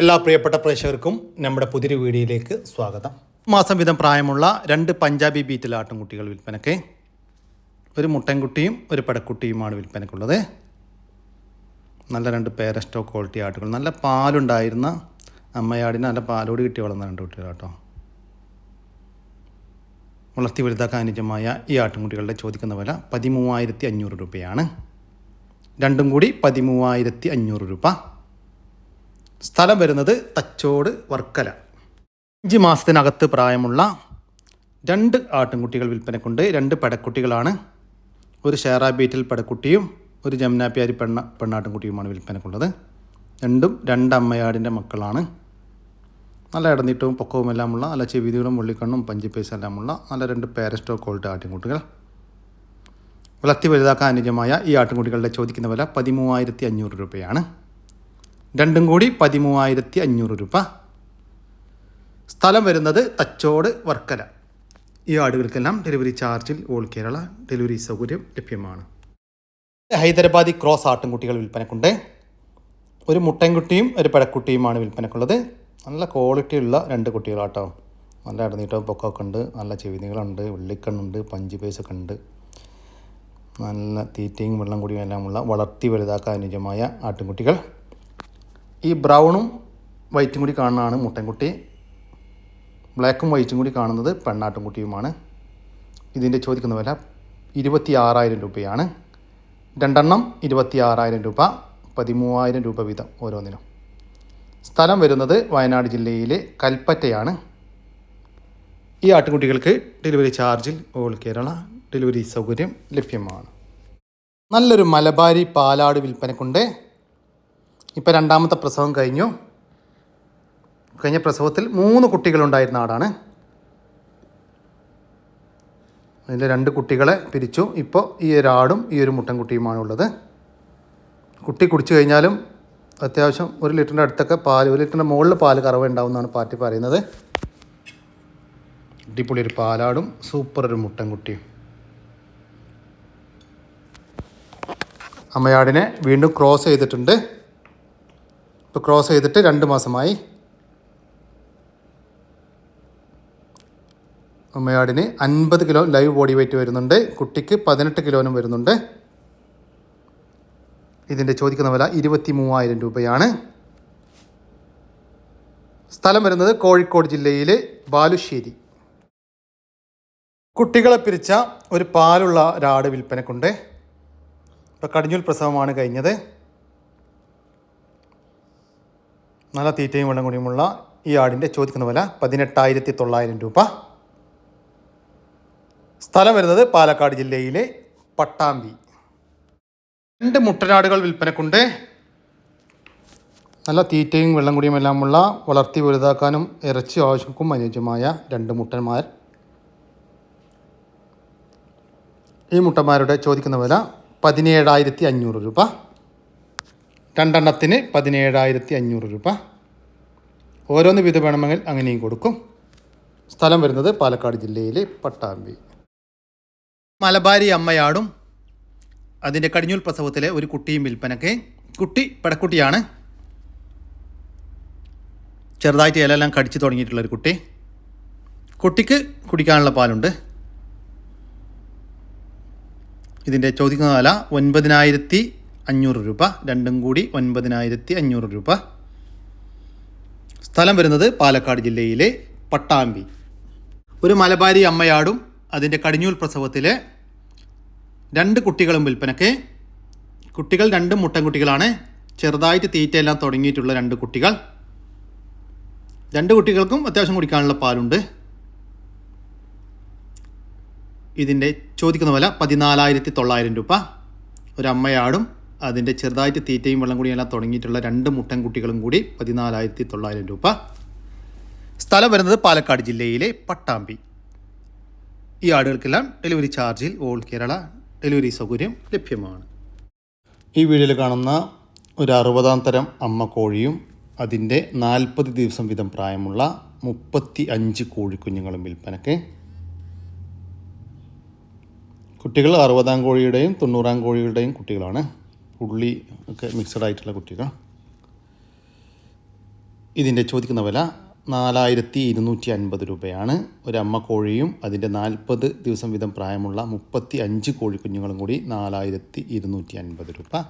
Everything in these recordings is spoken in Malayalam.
എല്ലാ പ്രിയപ്പെട്ട പ്രേക്ഷകർക്കും നമ്മുടെ പുതിയൊരു വീഡിയോയിലേക്ക് സ്വാഗതം. മാസം വീതം പ്രായമുള്ള രണ്ട് പഞ്ചാബി ബീറ്റിൽ ആട്ടുംകുട്ടികൾ വിൽപ്പനയ്ക്ക് ഒരു മുട്ടൻകുട്ടിയും ഒരു പടക്കുട്ടിയുമാണ് വിൽപ്പനക്കുള്ളത് നല്ല രണ്ട് പേര സ്റ്റോക്ക് ക്വാളിറ്റി ആട്ടുകൾ. നല്ല പാലുണ്ടായിരുന്ന അമ്മയാടിന് നല്ല പാലോട് കിട്ടി വളർന്ന രണ്ട് കുട്ടികൾ കേട്ടോ. വളർത്തി വലുതാക്കാൻ അനുജമായ ഈ ആട്ടുംകുട്ടികളുടെ ചോദിക്കുന്ന വില പതിമൂവായിരത്തി അഞ്ഞൂറ് രൂപയാണ്. രണ്ടും കൂടി പതിമൂവായിരത്തി അഞ്ഞൂറ് രൂപ. സ്ഥലം വരുന്നത് തച്ചോട് വർക്കല. അഞ്ച് മാസത്തിനകത്ത് പ്രായമുള്ള രണ്ട് ആട്ടിൻകുട്ടികൾ വിൽപ്പനക്കുണ്ട്. രണ്ട് പടക്കുട്ടികളാണ്. ഒരു ഷെയറാ ബീറ്റിൽ പടക്കുട്ടിയും ഒരു ജമുനാപ്യാരി പെണ്ണ പെണ്ണാട്ടിൻകുട്ടിയുമാണ് വിൽപ്പനക്കുള്ളത്. രണ്ടും രണ്ട് അമ്മയാടിന്റെ മക്കളാണ്. നല്ല ഇടനീട്ടവും പൊക്കവും എല്ലാമുള്ള നല്ല ചെവിതികളും മുള്ളിക്കണ്ണും പൈസ എല്ലാമുള്ള നല്ല രണ്ട് പേരസ്റ്റോ ക്വാളിറ്റി ആട്ടിൻകുട്ടികൾ. വളർത്തി വലുതാക്കാൻ അനുജമായ ഈ ആട്ടിൻകുട്ടികളുടെ ചോദിക്കുന്ന വില പതിമൂവായിരത്തി അഞ്ഞൂറ് രൂപയാണ്. രണ്ടും കൂടി പതിമൂവായിരത്തി അഞ്ഞൂറ് രൂപ. സ്ഥലം വരുന്നത് തച്ചോട് വർക്കല. ഈ ആടുകൾക്കെല്ലാം ഡെലിവറി ചാർജിൽ ഓൾ കേരള ഡെലിവറി സൗകര്യം ലഭ്യമാണ്. ഹൈദരാബാദി ക്രോസ് ആട്ടിൻകുട്ടികൾ വിൽപ്പനക്കുണ്ട്. ഒരു മുട്ടൻകുട്ടിയും ഒരു പഴക്കുട്ടിയുമാണ് വിൽപ്പനക്കുള്ളത്. നല്ല ക്വാളിറ്റി ഉള്ള രണ്ട് കുട്ടികളാട്ടോ. നല്ല ഇടനീട്ടവും പൊക്കമൊക്കെ ഉണ്ട്. നല്ല ചെവിനികളുണ്ട്. വെള്ളിക്കണ്ണുണ്ട് പഞ്ച് പേസൊക്കെ ഉണ്ട്. നല്ല തീറ്റയും വെള്ളം കുടിയും എല്ലാമുള്ള വളർത്തി വലുതാക്കാൻ അനുയോജ്യമായ ആട്ടിൻകുട്ടികൾ ഈ ബ്രൗണും വൈറ്റും കൂടി കാണുന്നതാണ് മുട്ടൻകുട്ടി. ബ്ലാക്കും വൈറ്റും കൂടി കാണുന്നത് പെണ്ണാട്ടുംകുട്ടിയുമാണ് ഇതിന്റെ ചോദിക്കുന്ന വില ഇരുപത്തി ആറായിരം രൂപയാണ്. രണ്ടെണ്ണം ഇരുപത്തി ആറായിരം രൂപ പതിമൂവായിരം രൂപ വീതം ഓരോന്നിനും. സ്ഥലം വരുന്നത് വയനാട് ജില്ലയിലെ കൽപ്പറ്റയാണ്. ഈ ആട്ടുകുട്ടികൾക്ക് ഡെലിവറി ചാർജിൽ ഓൾ കേരള ഡെലിവറി സൗകര്യം ലഭ്യമാണ്. നല്ലൊരു മലബാരി പാലാട് വിൽപ്പനക്കുണ്ട്. ഇപ്പോൾ രണ്ടാമത്തെ പ്രസവം കഴിഞ്ഞു. കഴിഞ്ഞ പ്രസവത്തിൽ മൂന്ന് കുട്ടികളുണ്ടായിരുന്ന ആടാണ്. അതിന്റെ രണ്ട് കുട്ടികളെ പിരിച്ചു. ഇപ്പോൾ ഈ ഒരു ആടും ഈ ഒരു ഉള്ളത്. കുട്ടി കുടിച്ചു കഴിഞ്ഞാലും അത്യാവശ്യം ഒരു ലിറ്ററിന്റെ അടുത്തൊക്കെ പാൽ ഒരു ലിറ്ററിന്റെ മുകളിൽ പാൽ കറവ് ഉണ്ടാവുമെന്നാണ് പാർട്ടി പറയുന്നത്. അടിപൊളി ഒരു പാലാടും സൂപ്പർ ഒരു മുട്ടൻ കുട്ടിയും അമ്മയാടിനെ വീണ്ടും ക്രോസ് ചെയ്തിട്ടുണ്ട്. ഇപ്പോൾ ക്രോസ് ചെയ്തിട്ട് രണ്ട് മാസമായി. അമ്മയാടിന് അൻപത് കിലോ ലൈവ് ബോഡി വെയിറ്റ് വരുന്നുണ്ട്. കുട്ടിക്ക് പതിനെട്ട് കിലോനും വരുന്നുണ്ട്. ഇതിന്റെ ചോദിക്കുന്ന വില ഇരുപത്തി മൂവായിരം രൂപയാണ്. സ്ഥലം വരുന്നത് കോഴിക്കോട് ജില്ലയിലെ ബാലുശ്ശേരി. കുട്ടികളെ പിരിച്ച ഒരു പാലുള്ള ഒരാട് വിൽപ്പനക്കുണ്ട്. ഇപ്പോൾ കടിഞ്ഞൂൽ പ്രസവമാണ് കഴിഞ്ഞത്. നല്ല തീറ്റയും വെള്ളം കൂടിയുമുള്ള ഈ ആടിന്റെ ചോദിക്കുന്ന വില പതിനെട്ടായിരത്തി തൊള്ളായിരം രൂപ. സ്ഥലം വരുന്നത് പാലക്കാട് ജില്ലയിലെ പട്ടാമ്പി. രണ്ട് മുട്ടനാടുകൾ വിൽപ്പനക്കുണ്ട്. നല്ല തീറ്റയും വെള്ളം കുടിയും എല്ലാമുള്ള വളർത്തി വലുതാക്കാനും ഇറച്ചി ആവശ്യക്കും അനുയോജ്യമായ രണ്ട് മുട്ടന്മാർ. ഈ മുട്ടന്മാരുടെ ചോദിക്കുന്ന വില പതിനേഴായിരത്തി അഞ്ഞൂറ് രൂപ. രണ്ടെണ്ണത്തിന് പതിനേഴായിരത്തി അഞ്ഞൂറ് രൂപ. ഓരോന്ന് വിധ വേണമെങ്കിൽ അങ്ങനെയും കൊടുക്കും. സ്ഥലം വരുന്നത് പാലക്കാട് ജില്ലയിലെ പട്ടാമ്പി. മലബാരി അമ്മയാടും അതിന്റെ കടിഞ്ഞൂൽ പ്രസവത്തിലെ ഒരു കുട്ടിയും വിൽപ്പനക്ക് കുട്ടി പെടക്കുട്ടിയാണ്. ചെറുതായിട്ട് ഇലയെല്ലാം കടിച്ചു തുടങ്ങിയിട്ടുള്ള ഒരു കുട്ടി. കുട്ടിക്ക് കുടിക്കാനുള്ള പാലുണ്ട്. ഇതിന്റെ ചോദിക്കുന്ന കാല ഒൻപതിനായിരത്തി അഞ്ഞൂറ് രൂപ രണ്ടും കൂടി ഒൻപതിനായിരത്തി അഞ്ഞൂറ് രൂപ. സ്ഥലം വരുന്നത് പാലക്കാട് ജില്ലയിലെ പട്ടാമ്പി. ഒരു മലബാരി അമ്മയാടും അതിന്റെ കടിഞ്ഞൂൽ പ്രസവത്തിലെ രണ്ട് കുട്ടികളും വിൽപ്പനക്ക് കുട്ടികൾ രണ്ടും മുട്ടൻകുട്ടികളാണ് ചെറുതായിട്ട് തീറ്റയെല്ലാം തുടങ്ങിയിട്ടുള്ള രണ്ട് കുട്ടികൾ. രണ്ട് കുട്ടികൾക്കും അത്യാവശ്യം കുടിക്കാനുള്ള പാലുണ്ട്. ഇതിന്റെ ചോദിക്കുന്ന വില പതിനാലായിരത്തി തൊള്ളായിരം രൂപ ഒരമ്മയാടും അതിന്റെ ചെറുതായിട്ട് തീറ്റയും വെള്ളം കൂടി എല്ലാം തുടങ്ങിയിട്ടുള്ള രണ്ട് മുട്ടൻ കുട്ടികളും കൂടി പതിനാലായിരത്തി തൊള്ളായിരം രൂപ. സ്ഥലം വരുന്നത് പാലക്കാട് ജില്ലയിലെ പട്ടാമ്പി. ഈ ആടുകൾക്കെല്ലാം ഡെലിവറി ചാർജിൽ ഓൾ കേരള ഡെലിവറി സൗകര്യം ലഭ്യമാണ്. ഈ വീഡിയോയിൽ കാണുന്ന ഒരു അറുപതാം തരം അമ്മ കോഴിയും അതിന്റെ നാൽപ്പത് ദിവസം വീതം പ്രായമുള്ള മുപ്പത്തി അഞ്ച് കോഴിക്കുഞ്ഞുങ്ങളും വിൽപ്പനക്ക് കുട്ടികൾ അറുപതാം കോഴിയുടെയും തൊണ്ണൂറാം കോഴിയുടെയും കുട്ടികളാണ്. പുള്ളി ഒക്കെ മിക്സഡ് ആയിട്ടുള്ള കുട്ടികൾ. ഇതിന്റെ ചോദിക്കുന്ന വില നാലായിരത്തി ഇരുന്നൂറ്റി അൻപത് രൂപയാണ്. ഒരമ്മ കോഴിയും അതിന്റെ നാൽപ്പത് ദിവസം വീതം പ്രായമുള്ള മുപ്പത്തി അഞ്ച് കോഴിക്കുഞ്ഞുങ്ങളും കൂടി നാലായിരത്തി ഇരുന്നൂറ്റി അൻപത് രൂപ.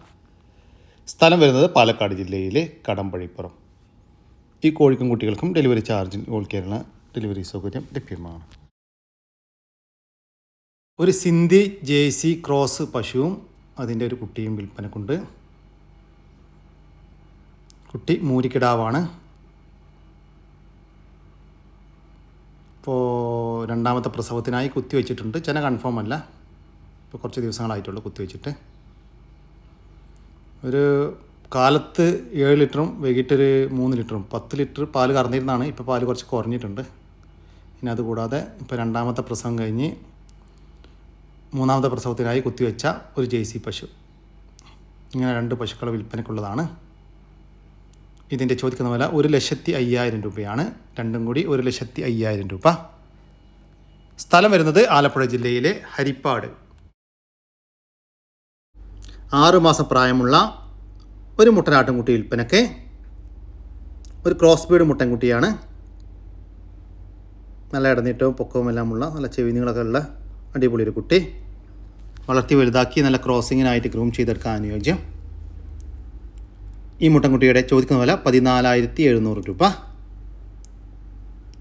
സ്ഥലം വരുന്നത് പാലക്കാട് ജില്ലയിലെ കടമ്പഴിപ്പുറം. ഈ കോഴിക്കും കുട്ടികൾക്കും ഡെലിവറി ചാർജിൽ ഓൾ കേരള ഡെലിവറി സൗകര്യം ലഭ്യമാണ്. ഒരു സിന്ധി ജേഴ്സി ക്രോസ് പശുവും അതിന്റെ ഒരു കുട്ടിയും വിൽപ്പനക്കുണ്ട് കുട്ടി മൂരിക്കിടാവാണ്. ഇപ്പോൾ രണ്ടാമത്തെ പ്രസവത്തിനായി കുത്തിവെച്ചിട്ടുണ്ട് ചെന കൺഫേം അല്ല. ഇപ്പോൾ കുറച്ച് ദിവസങ്ങളായിട്ടുള്ളൂ കുത്തിവെച്ചിട്ട് ഒരു കാലത്ത് ഏഴ് ലിറ്ററും വൈകിട്ടൊരു മൂന്ന് ലിറ്ററും. പത്ത് ലിറ്റർ പാൽ കറന്നിരുന്നാണ്. ഇപ്പോൾ പാൽ കുറച്ച് കുറഞ്ഞിട്ടുണ്ട്. പിന്നെ അതുകൂടാതെ ഇപ്പോൾ രണ്ടാമത്തെ പ്രസവം കഴിഞ്ഞ് മൂന്നാമത്തെ പ്രസവത്തിനായി കുത്തിവെച്ച ഒരു ജേഴ്സി പശു. ഇങ്ങനെ രണ്ട് പശുക്കൾ വിൽപ്പനയ്ക്കുള്ളതാണ്. ഇതിന്റെ ചോദിക്കുന്ന വില ഒരു ലക്ഷത്തി അയ്യായിരം രൂപയാണ്. രണ്ടും കൂടി ഒരു ലക്ഷത്തി അയ്യായിരം രൂപ. സ്ഥലം വരുന്നത് ആലപ്പുഴ ജില്ലയിലെ ഹരിപ്പാട്. ആറുമാസം പ്രായമുള്ള ഒരു മുട്ടനാട്ടുംകുട്ടി വിൽപ്പനയ്ക്ക് ഒരു ക്രോസ് ബീഡ് മുട്ടൻകുട്ടിയാണ് നല്ല ഇടനീട്ടവും പൊക്കവും എല്ലാമുള്ള നല്ല ചെവിനികളൊക്കെ ഉള്ള അടിപൊളി ഒരു കുട്ടി. വളർത്തി വലുതാക്കി നല്ല ക്രോസിങ്ങിനായിട്ട് ഗ്രൂം ചെയ്തെടുക്കാൻ അനുയോജ്യം. ഈ മുട്ടൻകുട്ടിയുടെ ചോദിക്കുന്ന വില പതിനാലായിരത്തി എഴുന്നൂറ് രൂപ.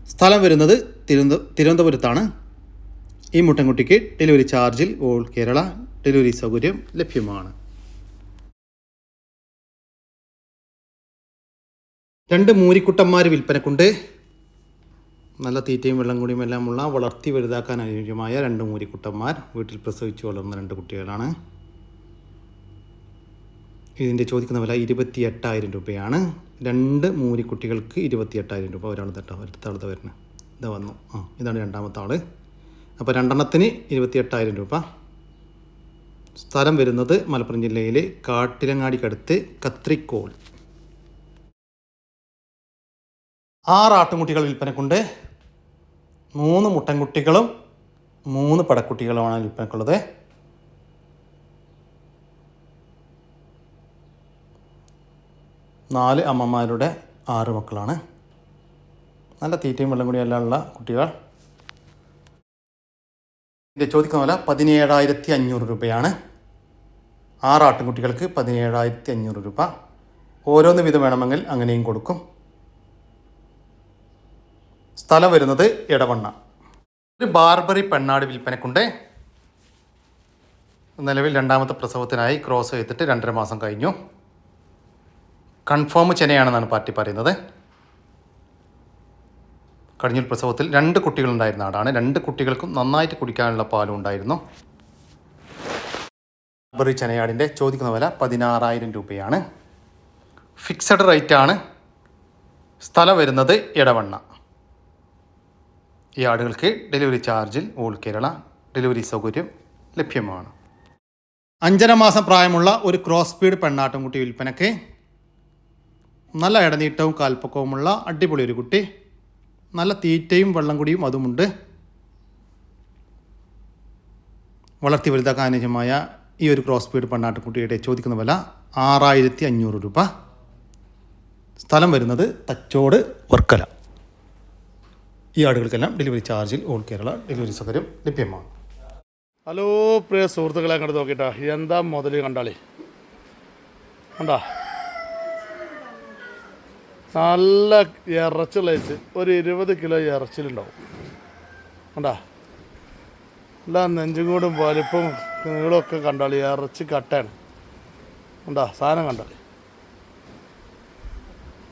സ്ഥലം വരുന്നത് തിരുവനന്ത തിരുവനന്തപുരത്താണ്. ഈ മുട്ടൻകുട്ടിക്ക് ഡെലിവറി ചാർജിൽ ഓൾ കേരള ഡെലിവറി സൗകര്യം ലഭ്യമാണ്. രണ്ട് മൂരിക്കുട്ടന്മാർ വിൽപ്പനക്കുണ്ട്. നല്ല തീറ്റയും വെള്ളം കൂടിയും എല്ലാമുള്ള വളർത്തി വലുതാക്കാൻ അനുയോജ്യമായ രണ്ട് മൂരിക്കുട്ടന്മാർ വീട്ടിൽ പ്രസവിച്ച് വളർന്ന രണ്ട് കുട്ടികളാണ്. ഇതിന്റെ ചോദിക്കുന്ന വില ഇരുപത്തി എട്ടായിരം രൂപയാണ്. രണ്ട് മൂരിക്കുട്ടികൾക്ക് ഇരുപത്തി എട്ടായിരം രൂപ ഒരാൾ തട്ടോ അടുത്ത വരുന്നത് ഇതാ വന്നു. ആ ഇതാണ് രണ്ടാമത്തെ ആൾ അപ്പോൾ രണ്ടെണ്ണത്തിന് ഇരുപത്തി എട്ടായിരം രൂപ. സ്ഥലം വരുന്നത് മലപ്പുറം ജില്ലയിലെ കാട്ടിലങ്ങാടിക്കടുത്ത് കത്രിക്കോൾ ആറ് ആട്ടുംകുട്ടികൾ വിൽപ്പനക്കുണ്ട്. മൂന്ന് മുട്ടൻകുട്ടികളും മൂന്ന് പടക്കുട്ടികളുമാണ് വിൽപ്പനക്കുള്ളത്. നാല് അമ്മമാരുടെ ആറ് മക്കളാണ്. നല്ല തീറ്റയും വെള്ളം കൂടി എല്ലാം ഉള്ള കുട്ടികൾ. ഇതിന്റെ ചോദിക്കുന്ന വില പതിനേഴായിരത്തി അഞ്ഞൂറ് രൂപയാണ്. ആറ് ആട്ടിൻകുട്ടികൾക്ക് പതിനേഴായിരത്തി അഞ്ഞൂറ് രൂപ. ഓരോന്ന് വിധം വേണമെങ്കിൽ അങ്ങനെയും കൊടുക്കും. സ്ഥലം വരുന്നത് ഇടവണ്ണ ഒരു ബാർബറി പെണ്ണാട് വിൽപ്പനക്കുണ്ട്. നിലവിൽ രണ്ടാമത്തെ പ്രസവത്തിനായി ക്രോസ് ചെയ്തിട്ട് രണ്ടര മാസം കഴിഞ്ഞു. കൺഫേം ചെനയാണെന്നാണ് പാർട്ടി പറയുന്നത്. കഴിഞ്ഞ പ്രസവത്തിൽ രണ്ട് കുട്ടികളുണ്ടായിരുന്ന ആടാണ്. രണ്ട് കുട്ടികൾക്കും നന്നായിട്ട് കുടിക്കാനുള്ള പാലും ഉണ്ടായിരുന്നു. ബാർബറി ചെനയാടിന്റെ ചോദിക്കുന്ന വില പതിനാറായിരം രൂപയാണ്. ഫിക്സഡ് റേറ്റാണ്. സ്ഥലം വരുന്നത് ഇടവണ്ണ ഈ ആടുകൾക്ക് ഡെലിവറി ചാർജിൽ ഓൾ കേരള ഡെലിവറി സൗകര്യം ലഭ്യമാണ്. അഞ്ചര മാസം പ്രായമുള്ള ഒരു ക്രോസ് സ്പീഡ് പെണ്ണാട്ടുംകുട്ടി വിൽപ്പനയ്ക്ക് നല്ല ഇടനീട്ടവും കാൽപ്പക്കവുമുള്ള അടിപൊളി ഒരു കുട്ടി നല്ല തീറ്റയും വെള്ളം കുടിയും അതുമുണ്ട്. വളർത്തി വലുതാക്കാൻ അനുജമായ ഈ ഒരു ക്രോസ് സ്പീഡ് പണ്ണാട്ടുകുട്ടിയുടെ ചോദിക്കുന്ന വില ആറായിരത്തി അഞ്ഞൂറ് രൂപ. സ്ഥലം വരുന്നത് തച്ചോട് വർക്കല. ഈ ആടുകൾക്കെല്ലാം ഡെലിവറി ചാർജിൽ ഓൾ കേരള ഡെലിവറി സൗകര്യം ലഭ്യമാണ്. ഹലോ പ്രിയ സുഹൃത്തുക്കളെ അങ്ങോട്ട് നോക്കിട്ടാ. എന്താ മുതൽ കണ്ടാളി? കണ്ടാ? നല്ല ഇറച്ചിളച്ച് ഒരു ഇരുപത് കിലോ ഇറച്ചിലുണ്ടാവും. കണ്ടാ? എല്ലാ നെഞ്ചും കൂടും വലിപ്പം നീളമൊക്കെ കണ്ടാളി. ഇറച്ചി കട്ടയാണ്. കണ്ടാ? സാധനം കണ്ടാളി.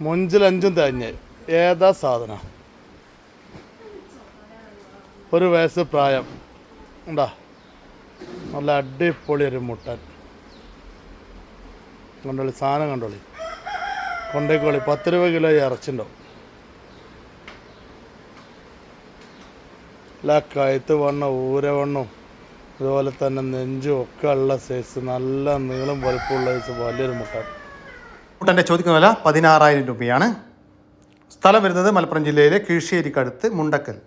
മുഞ്ചിലഞ്ചും തേഞ്ഞ് ഏതാ സാധനം? ഒരു വയസ്സ് പ്രായം. ഉണ്ടാ? നല്ല അടിപൊളി ഒരു മുട്ടൻ. കണ്ടോളി സാധനം കണ്ടോളി. കൊണ്ടേക്കോളി പത്ത് രൂപ കിലോ ഇറച്ചിണ്ടാവും എല്ലാ കഴുത്ത് വണ്ണം ഊര വണ്ണം അതുപോലെ തന്നെ നെഞ്ചും ഒക്കെ ഉള്ള സൈസ് നല്ല നീളം വലുപ്പമുള്ള സൈസ് വലിയൊരു മുട്ടൻ. മുട്ടന്റെ ചോദിക്കുന്ന വില പതിനാറായിരം രൂപയാണ്. സ്ഥലം വരുന്നത് മലപ്പുറം ജില്ലയിലെ കീഴ്ശ്ശേരിക്കടുത്ത് മുണ്ടക്കൽ.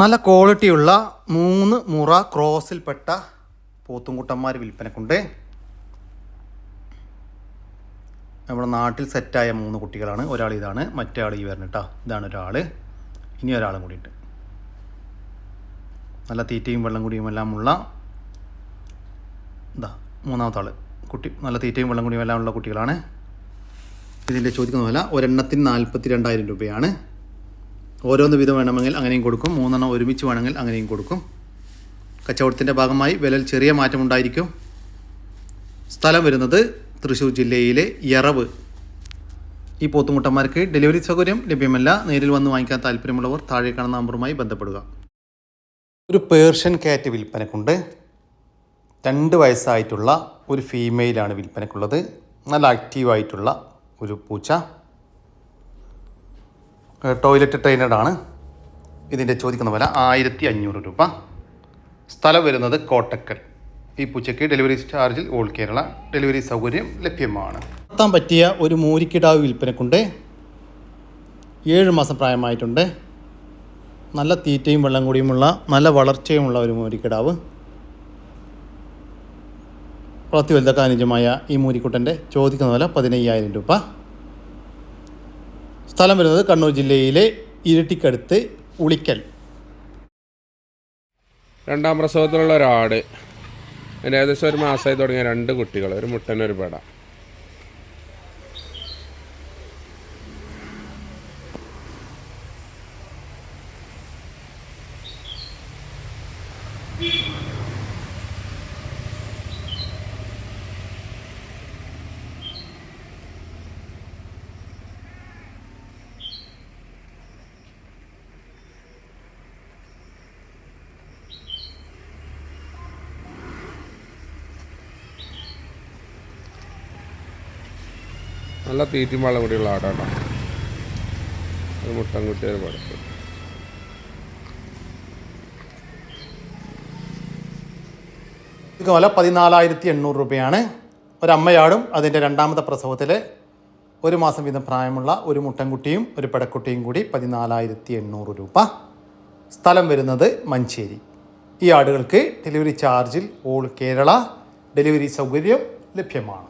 നല്ല ക്വാളിറ്റിയുള്ള മൂന്ന് മുറ ക്രോസിൽപ്പെട്ട പോത്തുംകുട്ടന്മാർ വിൽപ്പനക്കുണ്ട്. നമ്മുടെ നാട്ടിൽ സെറ്റായ മൂന്ന് കുട്ടികളാണ്. ഒരാൾ ഇതാണ് മറ്റേ ആൾ ഈ വരണം കേട്ടോ ഇതാണ് ഒരാൾ ഇനി ഒരാളും കൂടിയിട്ട് നല്ല തീറ്റയും വെള്ളം കുടിയും എല്ലാം ഉള്ള ഇതാ മൂന്നാമത്തെ ആൾ കുട്ടി നല്ല തീറ്റയും വെള്ളം കുടിയും എല്ലാം ഉള്ള കുട്ടികളാണ്. ഇതിന്റെ ചോദിക്കുന്ന വില ഒരെണ്ണത്തിന് നാൽപ്പത്തി രണ്ടായിരം രൂപയാണ്. ഓരോന്ന് വീതം വേണമെങ്കിൽ അങ്ങനെയും കൊടുക്കും. മൂന്നെണ്ണം ഒരുമിച്ച് വേണമെങ്കിൽ അങ്ങനെയും കൊടുക്കും. കച്ചവടത്തിന്റെ ഭാഗമായി വിലൽ ചെറിയ മാറ്റമുണ്ടായിരിക്കും സ്ഥലം വരുന്നത് തൃശ്ശൂർ ജില്ലയിലെ യറവ് ഈ പോത്തുമുട്ടന്മാർക്ക് ഡെലിവറി സൗകര്യം ലഭ്യമല്ല. നേരിൽ വന്ന് വാങ്ങിക്കാൻ താല്പര്യമുള്ളവർ താഴെ കാണുന്ന നമ്പറുമായി ബന്ധപ്പെടുക. ഒരു പേർഷ്യൻ കാറ്റ് വിൽപ്പനക്കുണ്ട്. രണ്ട് വയസ്സായിട്ടുള്ള ഒരു ഫീമെയിലാണ് വിൽപ്പനക്കുള്ളത്. നല്ല ആക്റ്റീവായിട്ടുള്ള ഒരു പൂച്ച. ടോയ്ലറ്റ് ട്രെയിനറാണ് ഇതിന്റെ ചോദിക്കുന്ന വില ആയിരത്തി അഞ്ഞൂറ് രൂപ. സ്ഥലം വരുന്നത് കോട്ടക്കൽ. ഈ പൂച്ചയ്ക്ക് ഡെലിവറി ചാർജിൽ ഓൾ കേരള ഡെലിവറി സൗകര്യം ലഭ്യമാണ്. നടത്താൻ പറ്റിയ ഒരു മൂരിക്കിടാവ് വിൽപ്പനക്കുണ്ട്. ഏഴ് മാസം പ്രായമായിട്ടുണ്ട്. നല്ല തീറ്റയും വെള്ളം കൂടിയുമുള്ള നല്ല വളർച്ചയുമുള്ള ഒരു മൂരിക്കിടാവ്. വളർത്തി വലുതാക്കാൻ അനുജമായ ഈ മൂരിക്കുട്ടന്റെ ചോദിക്കുന്ന വില പതിനയ്യായിരം രൂപ. സ്ഥലം വരുന്നത് കണ്ണൂർ ജില്ലയിലെ ഇരിട്ടിക്കടുത്ത് ഉളിക്കൽ. രണ്ടാം പ്രസവത്തിലുള്ള ഒരാട്. ഏകദേശം ഒരു മാസമായി തുടങ്ങിയ രണ്ട് കുട്ടികൾ ഒരു മുട്ടനൊരു പെട. നല്ല തീറ്റും വെള്ളം കൂടിയുള്ള ആടാണ് അത് മുട്ടൻ കുട്ടിയൊരു ഒരു പെട ഇത് വില പതിനാലായിരത്തി എണ്ണൂറ് രൂപയാണ്. ഒരമ്മയാടും അതിന്റെ രണ്ടാമത്തെ പ്രസവത്തിൽ ഒരു മാസം വീതം പ്രായമുള്ള ഒരു മുട്ടൻകുട്ടിയും ഒരു പെടക്കുട്ടിയും കൂടി പതിനാലായിരത്തി എണ്ണൂറ് രൂപ. സ്ഥലം വരുന്നത് മഞ്ചേരി. ഈ ആടുകൾക്ക് ഡെലിവറി ചാർജിൽ ഓൾ കേരള ഡെലിവറി സൗകര്യം ലഭ്യമാണ്.